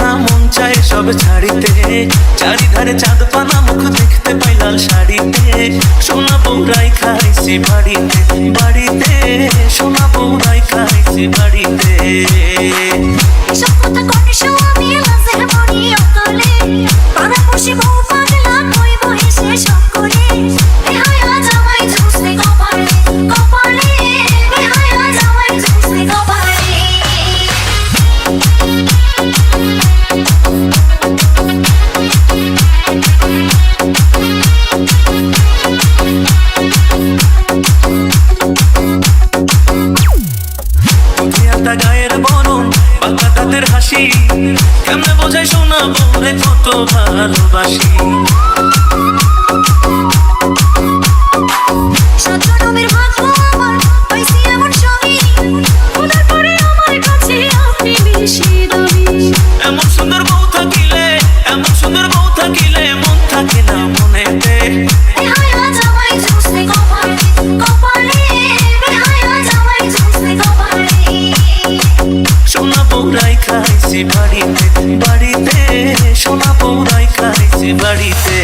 না, মন চাই সব ছাড়িতে। চারিধারে চাঁদ পানা, মুখ দেখতে পাই লাল শাড়িতে। সোনা বৌরাই খাইছি বাড়িতে বাড়িতে। সোনা বৌরাই খাইছি বাড়িতে। হাসি কেমনে বোঝাই সোনা বৌরে কত ভালোবাসি। এমন সুন্দর বউ থাকিলে এমন সুন্দর বউ থাকিলে মন থাকে না মনেতে। বেহায়া জামাই ঝুসে কপালে খাইছি বাড়িতে বাড়িতে সোনা বৌরাই খাইছি বাড়িতে।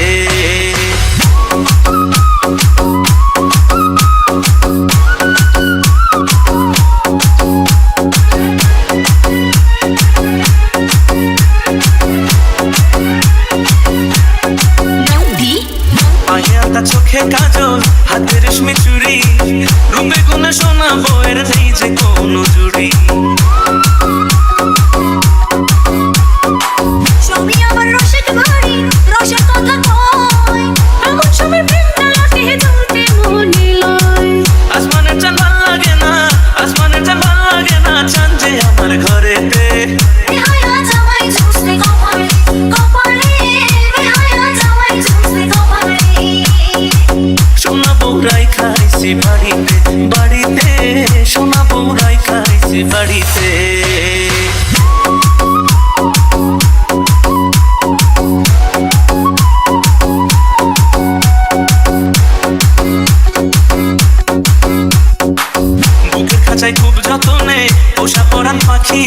চোখে কাজল হাতে রেশমি চুড়ি রূপে গুণে সোনা বউয়ের নেই যে কোনো জুড়ি। বাড়িতে সোনা পুরাই খাইছি বাড়িতে। খুব যত্নে পোষা পরান পাখি।